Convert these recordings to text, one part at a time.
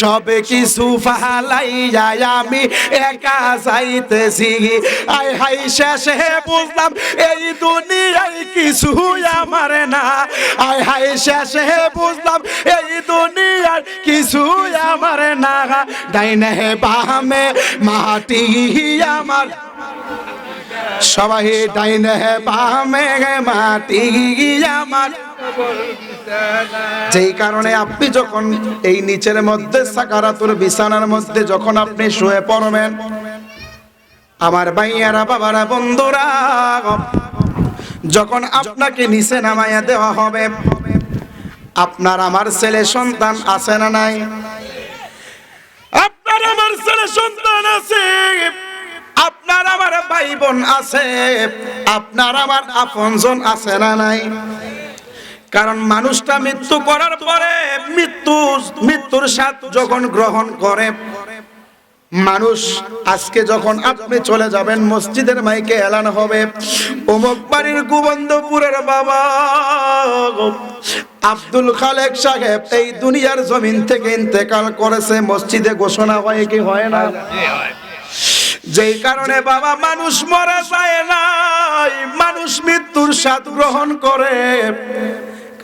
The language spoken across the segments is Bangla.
সবে কিছু ফালাইয়া আমি একা যাইতেছি। আই হাই শেষে বুঝলাম এই দুনিয়ায় কিছু আমার না। আই হাই শেষে বুঝলাম এই দুনিয়ার কিছু আমার না। ডাইনে বামে মাটি আমার। সবাই ডাইনে বামে মাটি আমার। যেই কারণে আপনি যখন এই নিচের মধ্যে সাকারাতুর বিছানার মধ্যে যখন আপনি শুয়ে পড়বেন, আমার ভাইয়ারা, বাবারা, বন্ধুরা, যখন আপনাকে নিচে নামাইয়া দেওয়া হবে, আপনার আমার ছেলে সন্তান আছে না নাই? আপনার আমার ছেলে সন্তান আছে, আপনার আমার ভাই বোন আছে, আপনার আমার আপনজন আছে না নাই? কারণ মানুষটা মৃত্যু করার পরে মৃত্যু, মৃত্যুর স্বাদ যখন গ্রহণ করে, মানুষ আজকে যখন আপনি চলে যাবেন, মসজিদের মাইকে এলান হবে, অমুক বাড়ির গোবন্দপুরের বাবা আব্দুল খালেক সাহেব এই দুনিয়ার জমিন থেকে ইন্তেকাল করেছে, মসজিদে ঘোষণা হয় কি হয় না? যেই কারণে বাবা, মানুষ মরা যায় না মানুষ মৃত্যুর স্বাদ গ্রহণ করে।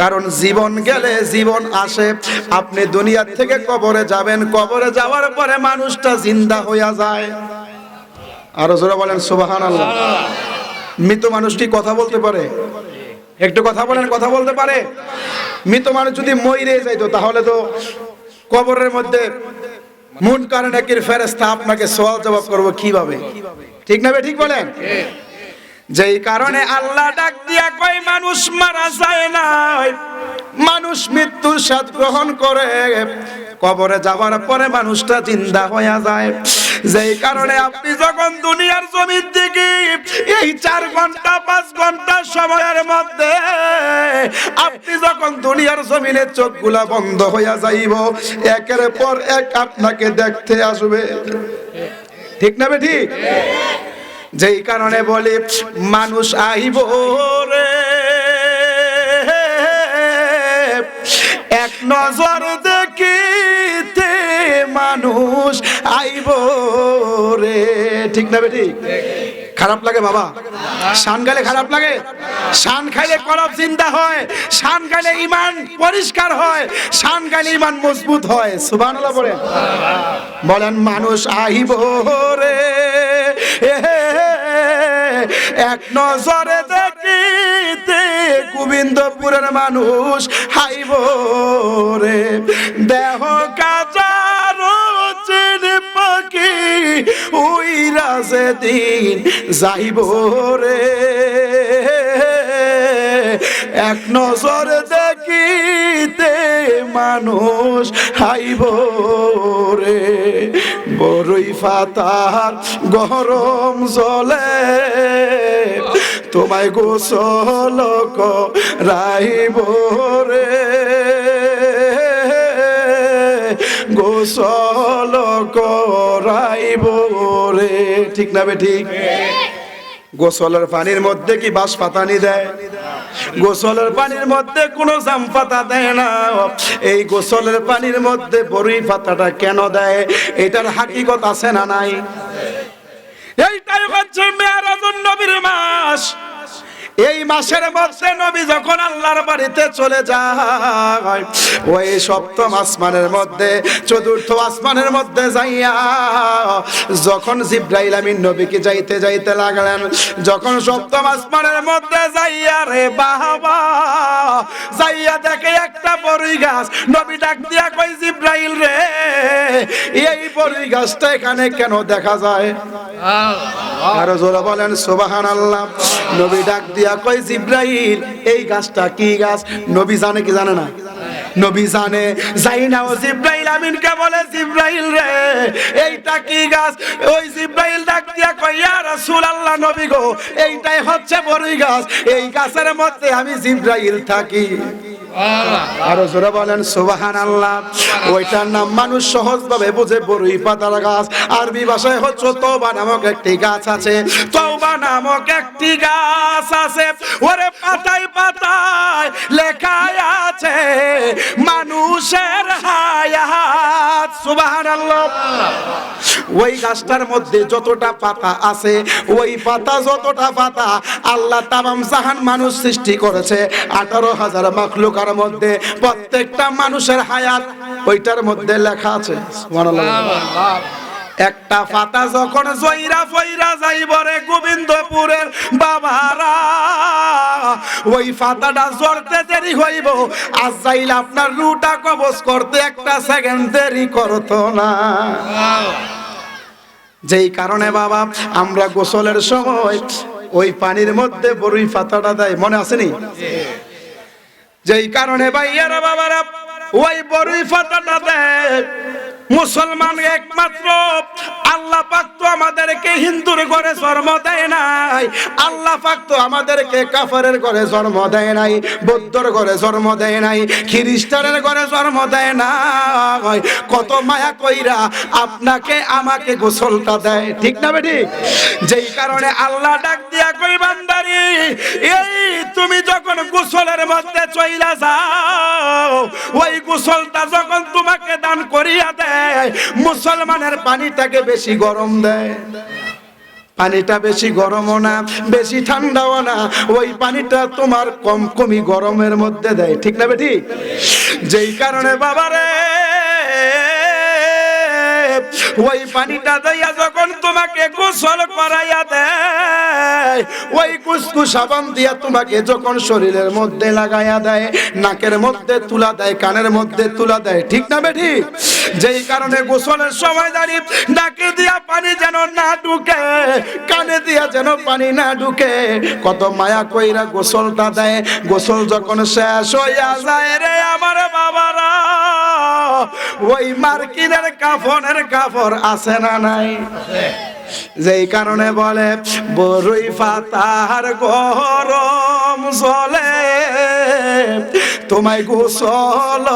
কারণ জীবন গেলে জীবন আসে। আপনি দুনিয়ার থেকে কবরে যাবেন, কবরে যাওয়ার পরে মানুষটা জিন্দা হইয়া যায়। আরও জোরে বলেন সুবাহান আল্লাহ মৃত মানুষ কি কথা বলতে পারে? একটু কথা বলেন, কথা বলতে পারে? মৃত মানুষ যদি মইরে যাইতো, তাহলে তো কবরের মধ্যে মুন কারণ একের ফেরেস্তা আপনাকে সওয়াল জবাব করব কীভাবে? ঠিক না ঠিক বলেন? যেই কারণে আল্লাহ ডাক দিয়া কই মানুষ মারা যায় না মানুষ মৃত্যুর স্বাদ গ্রহণ করে। কবরে যাওয়ার পরে মানুষটা জিন্দা হয়ে যায়। যেই কারণে আপনি যখন দুনিয়ার জমিন থেকে এই চার ঘণ্টা, পাঁচ ঘণ্টা সময়ের মধ্যে আপনি যখন দুনিয়ার জমিনের চোখগুলা বন্ধ হইয়া যাইব, একের পর এক আপনাকে দেখতে আসবে। ঠিক না বে ঠিক? যেই কারণে বলি, মানুষ আইব রে। এক নজর দেখিতে মানুষ আইব রে। ঠিক না বেটি? খারাপ লাগে বাবা। শান গালে খারাপ লাগে। শান খাইলে করব চিন্তা হয়। শান খাইলে ইমান পরিষ্কার হয়। শান খাইলে ইমান মজবুত হয়। সুবহানাল্লাহ বলেন বলেন, মানুষ আইব রে। এক নজরে দেখিতে গোবিন্দপুরের মানুষ হাইব রে। দেহ কাজার পাখি উইরা সেদিন যাইব রে। এক নজর দেখিতে মানুষ হাইব রে। বড়ই ফাতার গরম জলে। তোমায় গোসল রাইব রে। গোসল করাইব রে। ঠিক না বে ঠিক? গোসলের পানির মধ্যে কি বাস পাতানি দেয়? গোসলের পানির মধ্যে কোনো জাম পাতা দেয় না। এই গোসলের পানির মধ্যে বড়ই পাতাটা কেন দেয়? এটার হাকিকত আছে না নাই? এইটাই হচ্ছে মেয়ারাজুন নবীর মাস। এই মাসের মধ্যে নবী যখন আল্লাহর বাড়িতে চলে যায়, ওই সপ্তম আসমানের মধ্যে, চতুর্থ আসমানের মধ্যে যাইয়া যখন জিব্রাইল আমিন নবীকে যাইতে যাইতে লাগলেন, যখন সপ্তম আসমানের মধ্যে যাইয়া রে বাবা, যাইয়া দেখে একটা গাছ নবী ডাক দিয়া কই জিব্রাইল রে এই বড়ই গাছটা এখানে কেন দেখা যায়? আরও জোরে বলেন সুবাহান আল্লাহ নবী ডাক দিয়া কই জিব্রাইল এই গাছটা কি গাছ? নবী জানে কি জানে না? নবী জানে যাই না ও জিব্রাইল আমিনকে বলে জিব্রাইল রে এইটা কি গাছ? ওই জিব্রাইল ডাক দিয়া কই ইয়া রাসূলুল্লাহ নবী গো এইটাই হচ্ছে বড়ই গাছ এই গাছের মধ্যে আমি জিব্রাইল থাকি। আরও জোরে বলেন সুবাহান আল্লাহ ওইটার নাম মানুষ সহজভাবে বুঝে বড়ই পাতার গাছ। আরবি ভাষায় হচ্ছে তওবা নামক একটি গাছ আছে। তওবা নামক একটি গাছ আছে। ওরে পাতায় পাতায় লেখা আছে মানুষের হায়াত। সুবহানাল্লাহ। ওই গাছটার মধ্যে যতটা পাতা আছে, ওই পাতা যতটা পাতা আল্লাহ তামাম জাহান মানুষ সৃষ্টি করেছে। আঠারো হাজার মাখলুকার মধ্যে প্রত্যেকটা মানুষের হায়াত ওইটার মধ্যে লেখা আছে। একটা পাতা যখন জয়রা ফইরা যাইব রে গোবিন্দপুরের বাবারা, ওই পাতাটা জড়তে দেরি হইব। আজ যাইলে আপনার রুটা কবজ করতে একটা সেকেন্ড দেরি করতো না। যেই কারণে বাবা, আমরা গোসলের সময় ওই পানির মধ্যে বরুই পাতাটা দেয়। মনে আসেনি যেই কারণে ভাইয়ারা বাবারা ওই বরুই পাতাটা দেয়। মুসলমান একমাত্র। আল্লাহ পাক তো আমাদেরকে হিন্দুর ঘরে জন্ম দেয় নাই। আল্লাহ পাক তো আমাদেরকে কাফারের ঘরে জন্ম দেয় নাই, বৌদ্ধর ঘরে জন্ম দেয় নাই, খ্রিস্টানের ঘরে জন্ম দেয় নাই। কত মায়া কইরা আপনাকে, আমাকে গোসলটা দেয়। ঠিক না বেটি? যেই কারণে আল্লাহ ডাক দিয়া কই, বান্দারি, এই তুমি যখন গোসলের মধ্যে চইলা যাও, ওই গোসলটা যখন তোমাকে দান করিয়া দেয় মুসলমানের পানিটাকে বেশি গরম দেয়। পানিটা বেশি গরমও না, বেশি ঠান্ডাও না। ওই পানিটা তোমার কম কমই গরমের মধ্যে দেয়। ঠিক না বেটি? যেই কারণে বাবারে ওই পানিটা দিয়া যখন তোমাকে গোসল করাইয়া দেয়, ওই কুসকু সাবান দিয়া তোমাকে যখন শরীরের মধ্যে লাগাইয়া দেয়, নাকের মধ্যে তুলা দেয়, কানের মধ্যে তুলা দেয়, ঠিক না বেঠি? যেই কারণে গোসলের সময় দাঁড়িয়ে নাকে দিয়া পানি যেন না ঢুকে, কানে দিয়া যেন পানি না ঢুকে, কত মায়া কইরা গোসলটা দেয়। গোসল যখন শেষ হইয়া যায় রে আমার বাবারা ওই মার্কিনের কাফনের কাপড় আছে না নাই? যেই কারণে বলে, বরুই পাতার গরম চলে তোমায় গোসল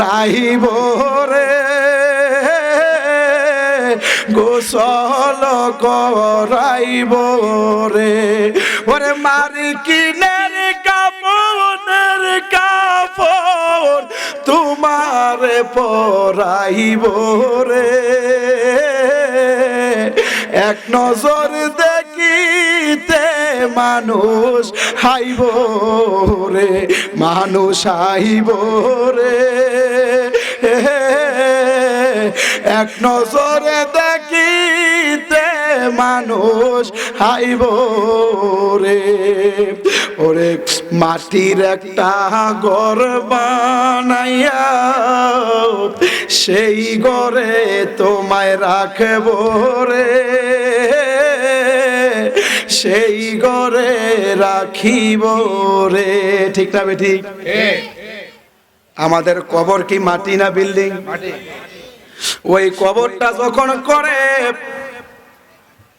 রাইব রে। গোসল করাইব রে। ওরে মার্কিনের কাপনের কাপড় তোমার পরাইব রে। এক নজর দেখিতে মানুষ হাইব রে, মানুষ হাইব রে। এক নজরে দেখিতে মানুষ হাইব রে। ওরে মাটির একটা ঘর বানাইয়া সেই ঘরে তোমায় রাখব রে। সেই ঘরে রাখিব রে। ঠিক না ঠিক আমাদের কবর কি মাটি না বিল্ডিং? ওই কবরটা যখন করে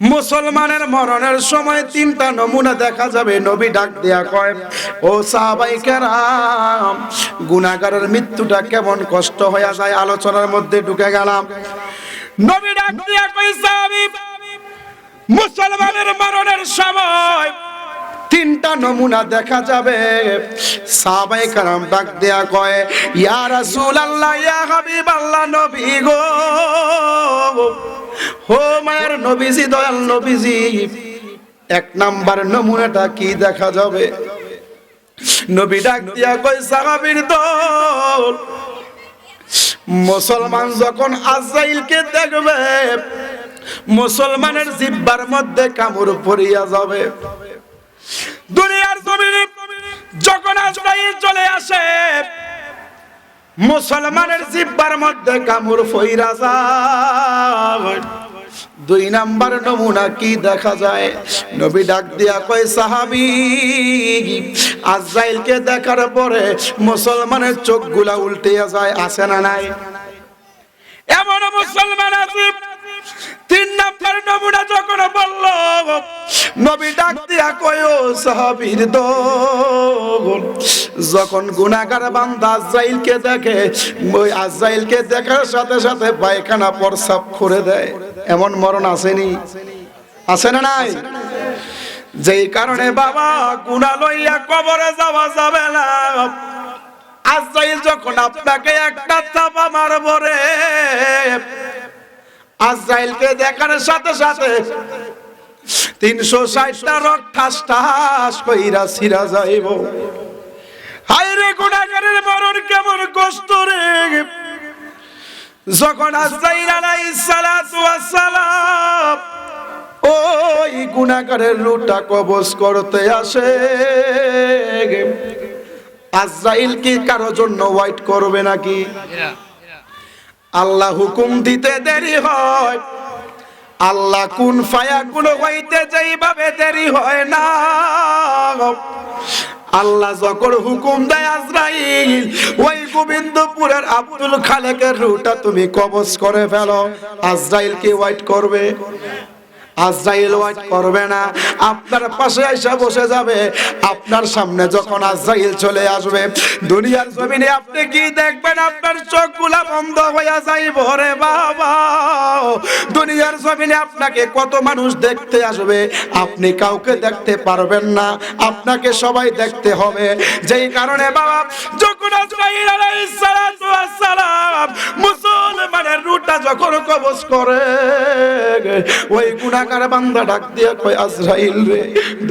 মুসলমানের মরণের সময় তিনটা নমুনা দেখা যাবে, নবী ডাক দেয়া কয়, ও সাহাবাই কেরাম গুনাগারের মৃত্যুটা কেমন কষ্ট হয়ে যায়? আলোচনার মধ্যে ঢুকে গেলাম। নবী ডাক দেয়া কয়, সাহাবী, মুসলমানের মরণের সময় তিনটা নমুনা দেখা যাবে। সাহাবাই কারাম ডাক দেয়া কয়, ইয়া রাসূলুল্লাহ, ইয়া হাবিবাল্লাহ, নবী গো। হো মায়ের নবীজি, দয়াল নবীজি, এক নাম্বার নমুনাটা কি দেখা যাবে? নবী ডাক দিয়া কয়, সাহাবীর দল, মুসলমান যখন আজরাইলকে দেখবে, মুসলমানের জিব্বার মধ্যে কামড় পড়িয়া যাবে। দুনিয়ার জমিনে যখন আজরাইল চলে আসে, মুসলমানের জিব্বার মধ্যে কামড় ফইরা যায়। দুই নাম্বার নমুনা কি দেখা যায়? নবী ডাক দিয়া কয়, সাহাবি, আজরাইলকে দেখার পরে মুসলমানের চোখগুলা উল্টে যায় আসে না নাই? এমন মুসলমান আছে তিন নাম্বার নমুনা যখন বলল, নবী ডাক দিয়া কয়ো, সাহাবীর দল। যখন গুনাহগার বান্দা আজরাইলকে দেখে, ওই আজরাইলকে দেখার সাথে সাথে পায়খানা প্রসাব করে দেয়। এমন মরণ আসেনি। আছে না নাই? যেই কারণে বাবা গুনাহ লইয়া কবরে যাওয়া যাবে না। আজরাইল যখন আপনাকে একটা চাপা মারবো রে আজরাইলকে দেখার সাথে সাথে তিনশো ষাটটা রক ঠাস ঠাস কইরা ছিড়া যাইব। হায় রে গুণাগারের মরণ কেমন কষ্ট রে। যখন আজরাইল আলাইহিস সালাতু ওয়াস সালাম ওই গুণাগারের রুটা কবজ করতে আসে। আজরাইল কি কারও জন্য ওয়াইট করবে নাকি? আল্লাহ হুকুম দিতে দেরি হয়। আল্লাহ কোন ফায়া কোন হইতে যেইভাবে দেরি হয় না। আল্লাহ যখন হুকুম দেয় আজরাইল, ওই গোবিন্দপুরের আব্দুল খালেকের রুটা তুমি কবজ করে ফেলো। আজরাইল কি ওয়াইট করবে? আজরাইল ওয়াইট করবে না। আপনার পাশে এসে বসে যাবে। আপনার সামনে যখন আজরাইল চলে আসবে, দুনিয়ার জমিনে আপনি কি দেখবেন? আপনার চোখগুলা বন্ধ হয়ে যাইব রে বাবা। দুনিয়ার জমিনে আপনাকে কত মানুষ দেখতে আসবে? আপনি কাউকে দেখতে পারবেন না। আপনাকে সবাই দেখতে হবে। যেই কারণে বাবা, যখন মুসলমানের রুটা যখন কবজ করে, ওই গুনাহগার বান্দা ডাক দিয়া কয়, আজরাইল রে,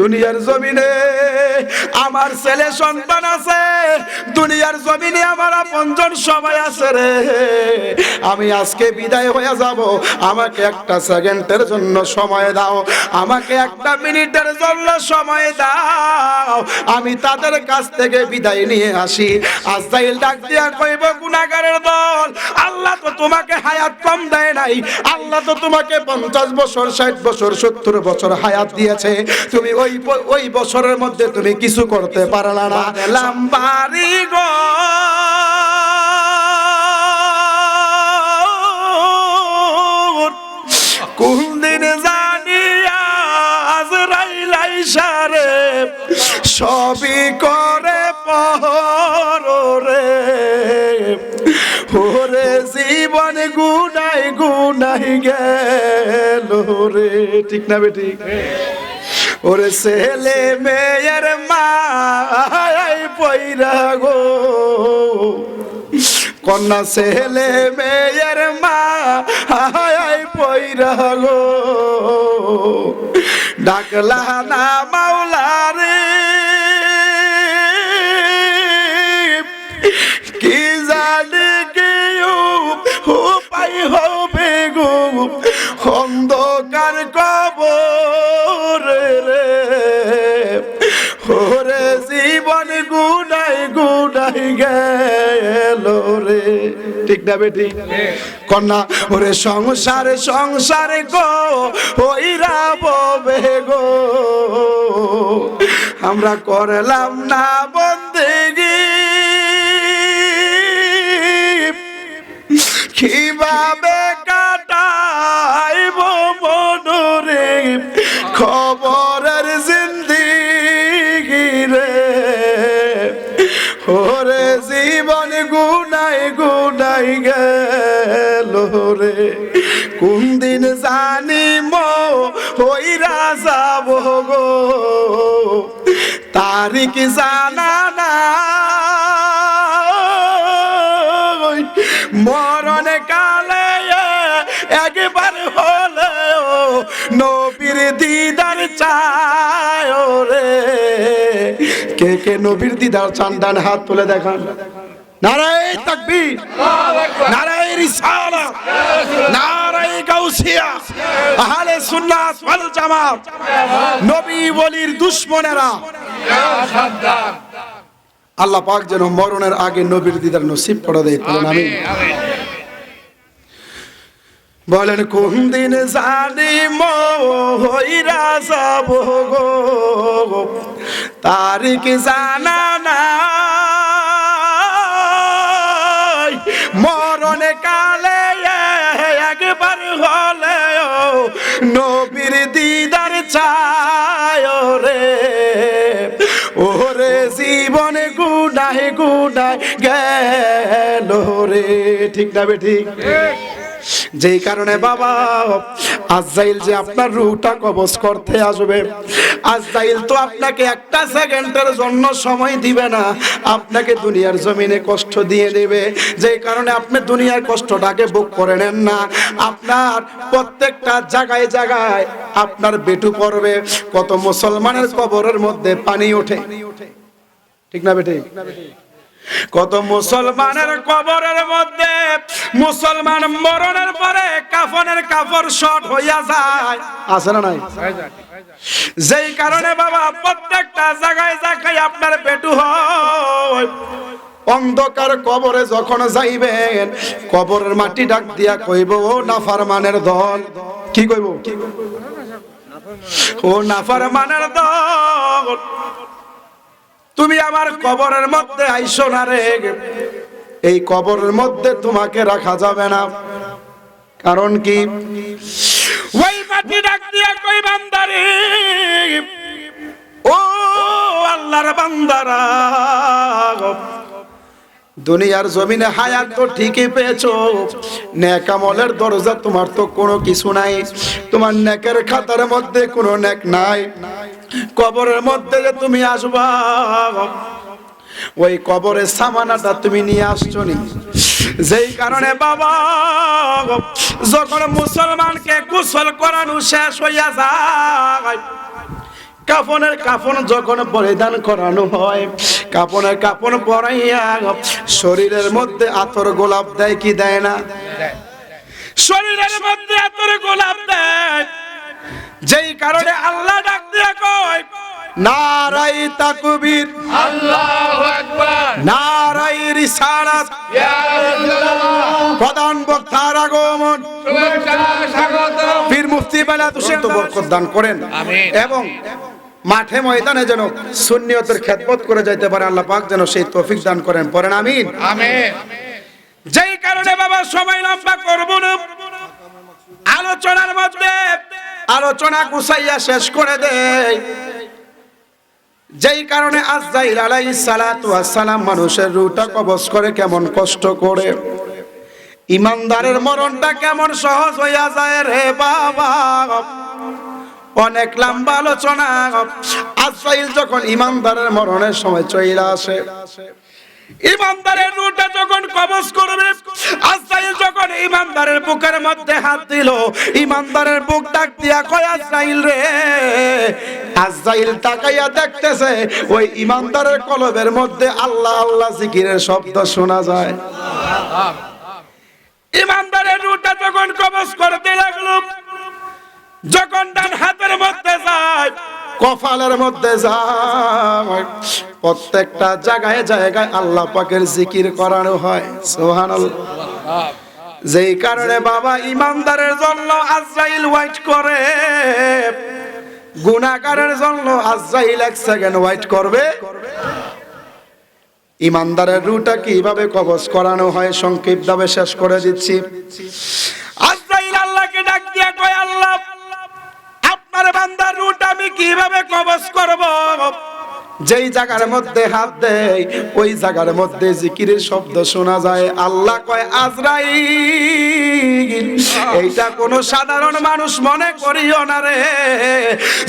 দুনিয়ার জমিনে আমার ছেলে সন্তান আছে, দুনিয়ার জমিনে আমার আপনজন সবাই আছে রে। আমি আজকে বিদায় হয়ে যাব। আমাকে একটা সেকেন্ডের জন্য সময় দাও। আমাকে একটা মিনিটের জন্য সময় দাও। আমি তাদের কাছ থেকে বিদায় নিয়ে আসি। আজরাইল ডাক দিয়া কইব, গুনাহগারের দল, আল্লাহ তো তোমাকে হায়াত কম দেয় নাই। আল্লাহ তো তোমাকে পঞ্চাশ বছর, ষাট বছর, সত্তর বছর হায়াত দিয়েছে। তুমি ওই ওই বছরের মধ্যে তুমি কিছু করতে পারলা না। লাম্বারি গো। ওরে জীবন গুনাই গুনাই গেল রে। ঠিক না বেটি ওরে ছেলে মেয়ের মা পইরা গো। কন্যা ছেলে মেয়ের মা হায় পইরা গো। ডাকলা না মাওলারে না বেটি। কন্যা, ওরে সংসারে সংসারে গো ওইরা ববে গো। আমরা করলাম না বন্দেগী। কীভাবে তারিখ জানা না মরণ কালে একবার হলেও নবীর দিদার চায় রে কে কে নবীর দিদার চান ডান হাত তুলে দেখান। নারায় তাকবীর, নারায় রিসালাত নারায় গাউসিয়া আহলে সুন্নাত ওয়াল জামাত। নবী বলির দুশমনেরা। আল্লাহ পাক যেন মরণের আগে নবীর দিদার নসিব করে দেয় বলেন আমি বলেন কোন দিন জানি মহিরা যাব গো তারিখ জানা নাই। মরণ কালে নবীর দিদার চায় রে ওরে জীবনে গুডায় গুডায় গেল রে। ঠিক না বে ঠিক। যেই কারণে বাবা, আজরাইল যে আপনার রুটা কবজ করতে আসবে, আজরাইল তো আপনাকে একটা সেকেন্ডের জন্য সময় দিবে না, আপনাকে দুনিয়ার জমিনে কষ্ট দিয়ে দেবে। যেই কারণে আপনি দুনিয়ার কষ্টটাকে বুক করে নেন না, আপনার প্রত্যেকটা জায়গায় জায়গায় আপনার বেটু পড়বে, কত মুসলমানের কবরের মধ্যে পানি ওঠে। ঠিক না বেটে কত মুসলমানের কবরের মধ্যে মুসলমান মরণের পরে কাফনের কাপড় শর্ট হইয়া যায়। আছে না নাই? যেই কারণে বাবা প্রত্যেকটা জায়গায় জায়গায় আপনার পেটু হয়। অন্ধকার কবরে যখন যাইবেন কবরের মাটি ডাক দিয়া কইব ও নাফারমানের দল। কি কইব? ও নাফারমানের দল। তুমি আমার কবরের মধ্যে আইসো না রে। এই কবরের মধ্যে তোমাকে রাখা যাবে না। কারণ কি? ওই মাটি ডাক দিয়া কই বান্দারে, ও আল্লাহর বান্দারা, দুনিয়ার জমিনে হায়াত তো ঠিকই পেয়েছ। নেকামলের দরজা তোমার তো কোনো কিছু নাই। তোমার নেকের খাতার মধ্যে কোনো নেক নাই। কবরের মধ্যে যে তুমি আসবা ওই কবরের সামানাটা তুমি নিয়ে আসছো নি যেই কারণে বাবা যখন মুসলমানকে কুশল করানো শেষ হইয়া যায় কাফনের কাফন যখন পরিধান করানো হয় কাপনের কাপন পরাইয়া শরীরের মধ্যে আতর গোলাপ দেয় কি দেয় না? শরীরের মধ্যে আতর গোলাপ যেই কারণে আল্লাহ ডাক দিয়ে কয় নারাই তাকবীর আল্লাহু আকবার। নারাই রিসালাত ইয়া রাসূলুল্লাহ। প্রধান বক্তার আগমন। শুভেচ্ছা স্বাগত পীর মুফতি বেলা তুষের বরকত দান করেন। আমিন। এবং মাঠে ময়দানে যেন সুন্নিয়তের খেদমত করে যাইতে পারে আল্লাহ পাক যেন সেই তৌফিক দান করেন। পড়েন আমিন। আমিন। যেই কারণে বাবা সময় লম্বা করব না। আলোচনার মধ্যে আলোচনা গুছাইয়া শেষ করে দেয়। যেই কারণে আজরাইল আলাইহিস সালাতু ওয়াস সালাম মানুষের রুটা কবজ করে কেমন কষ্ট করে। ইমানদারের মরণটা কেমন সহজ হইয়া যায় রে বাবা। অনেক লম্বা আলোচনা। আজরাইল যখন ইমানদারের মরণের সময় চইলা আসে ইমানদারের রুটা যখন কবজ করবে, আজরাইল যখন ইমানদারের বুকের মধ্যে হাত দিল, ইমানদারের বুক ডাক দিয়া কয়, আজরাইল রে। আজরাইল তাকাইয়া দেখতেছে, ওই ইমানদারের কলবের মধ্যে আল্লাহ আল্লাহ জিকিরের শব্দ শোনা যায়। ইমানদারের রুটা যখন কবজ করতে লাগল, যখন ডান হাতের মধ্যে যায় কপালের মধ্যে যায়। প্রত্যেকটা জায়গায় জায়গায় আল্লাহ পাকের জিকির করানো হয়, সুবহানাল্লাহ। যেই কারণে বাবা ইমানদারের জন্য আজরাইল ওয়াইট করে, গুনাহগারের জন্য আজরাইল এক সেকেন্ড ওয়াইট করবে। ইমানদারের রুটা কীভাবে কবজ করানো হয় সংক্ষিপ্তভাবে শেষ করে দিচ্ছি। আজরাইল বান্দার রুট আমি কীভাবে কবজ করব? যেই জায়গার মধ্যে হাত দেয় ওই জায়গার মধ্যে জিকিরের শব্দ শোনা যায়। আল্লাহ কয় আজরাইল এইটা কোন সাধারণ মানুষ মনে করিও না রে।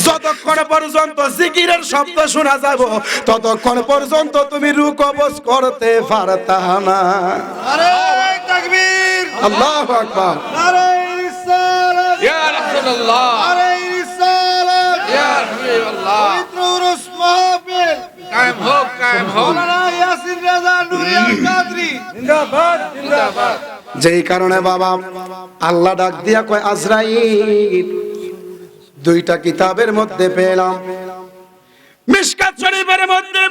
যতক্ষণ পর্যন্ত জিকিরের শব্দ শোনা যাব ততক্ষণ পর্যন্ত তুমি রু কবজ করতে পারতা না। আল্লাহু আকবার। আরে রিসালাত ইয়া রাসূলুল্লাহ। যেই কারণে বাবা আল্লাহ ডাক দিয়া কয়, আজরাইল, দুইটা কিতাবের মধ্যে পেলাম। মিশকাত শরীফের মধ্যে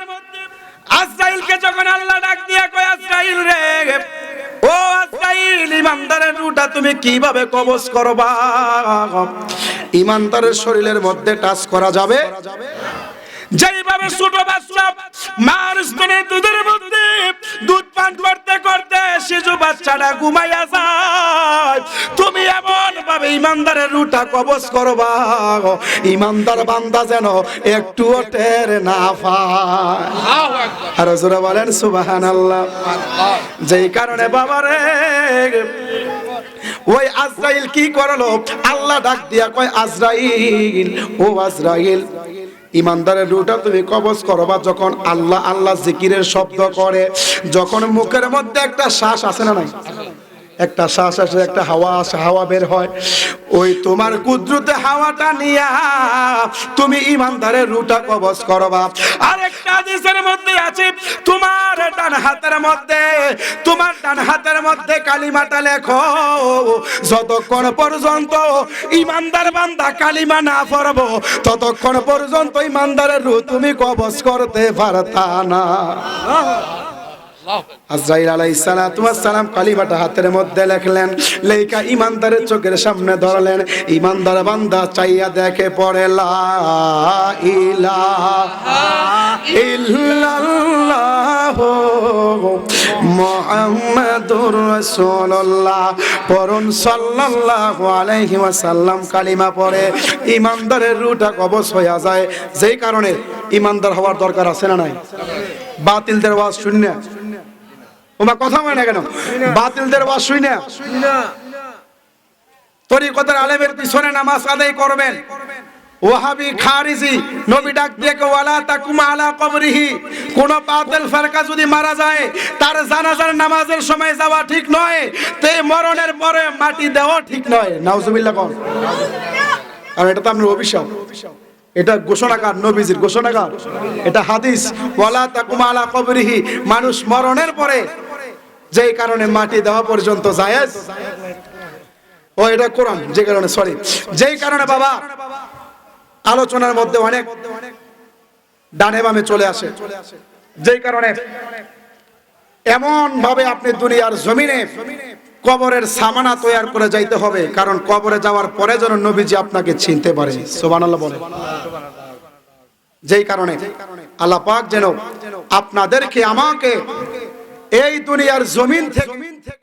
আজরাইলকে যখন আল্লাহ ডাক দিয়া কয়, আজরাইল রে, ও আজরাইল, ইমানদারের রুটা তুমি কীভাবে কবজ করবা? ইমানদারের শরীরের মধ্যে টাচ করা যাবে? যেইভাবে ছোট বাচ্চা মার স্তনে দুধের মধ্যে দুধ পান করতে করতে শিশু বাচ্চাটা ঘুমাইয়া যায়। তুমি এমন ভাবে ইমানদারের রুটা কবজ করবা ইমানদার বান্দা যেন একটুও টের না পায়। আর জোরে বলেন সুবাহান আল্লাহ আল্লাহ যেই কারণে বাবারে ওই আজরাইল কি করল? আল্লাহ ডাক দিয়া কয়, আজরাইল, ও আজরাইল, ইমানদারের রুটা তুমি কবজ করবা যখন আল্লাহ আল্লাহ জিকিরের শব্দ করে, যখন মুখের মধ্যে একটা শ্বাস আসে না নাই? একটা শ্বাস আসে, একটা হাওয়া আসে, হাওয়া বের হয়। ওই তোমার কুদ্রুতে হাওয়াটা নিয়া তুমি ইমানদারের রুটা কবজ করবা আরেকটা হাদিসের মধ্যে আছে, তোমার ডান হাতের মধ্যে, তোমার ডান হাতের মধ্যে কালিমাটা লেখো। যতক্ষণ পর্যন্ত ইমানদার বান্দা কালিমা না পড়ব, ততক্ষণ পর্যন্ত ইমানদারের রু তুমি কবজ করতে পারতা না। আজরাইল সালাতু সালাম কালিমাটা হাতের মধ্যে লেখলেন লেখা ইমানদারের চোখের সামনে ধরলেন ইমানদার বান্দা চাইয়া দেখে পড়ে, লা মুহাম্মাদুর রাসূলুল্লাহ। পরন সাল্লাল্লাহু আলাইহি ওয়াসাল্লাম কালিমা পড়ে ইমানদারের রুটা কবজ হয়ে যায়। যেই কারণে ইমানদার হওয়ার দরকার আছে না নাই? বাতিলদের ওয়াজ শূন্য ওমা কথা হয় না কেন? বাতিলদের ওয়াজ শুই না? তরিকতের আলেমের পিছনে নামাজ আদায় করবেন। ওয়াহাবি খারিজি নবী ডাক দিয়ে ওয়ালা তাকুমা আলা কবরিহি। কোন বাতিল ফেরকা যদি মারা যায়, তার জানাজার নামাজের সময় যাওয়া ঠিক নয়, তে মরণের পরে মাটি দেওয়া ঠিক নয়। নাউজুবিল্লাহ কোন। আর এটা তো আপনার অভিশাপ। এটা ঘোষণাকার নবীজির ঘোষণাকার এটা হাদিস। ওয়ালা তাকুমা আলা কবরিহি। মানুষ মরণের পরে যেই কারণে মাটি দেওয়া পর্যন্ত জায়েজ? ও, এটা কোরআন, যে কারণে সরি যেই কারণে বাবা, আলোচনার মধ্যে অনেক ডানে বামে চলে আসে। যেই কারণে এমন ভাবে আপনি দুনিয়ার জমিনে কবরের সামানা তৈয়ার করে যাইতে হবে, কারণ কবরে যাওয়ার পরে যেন নবীজি আপনাকে চিনতে পারে। সুবহানাল্লাহ বলে যেই কারণে আল্লাহ পাক যেন আপনাদেরকে, আমাকে এই দুনিয়ার জমিন থেকে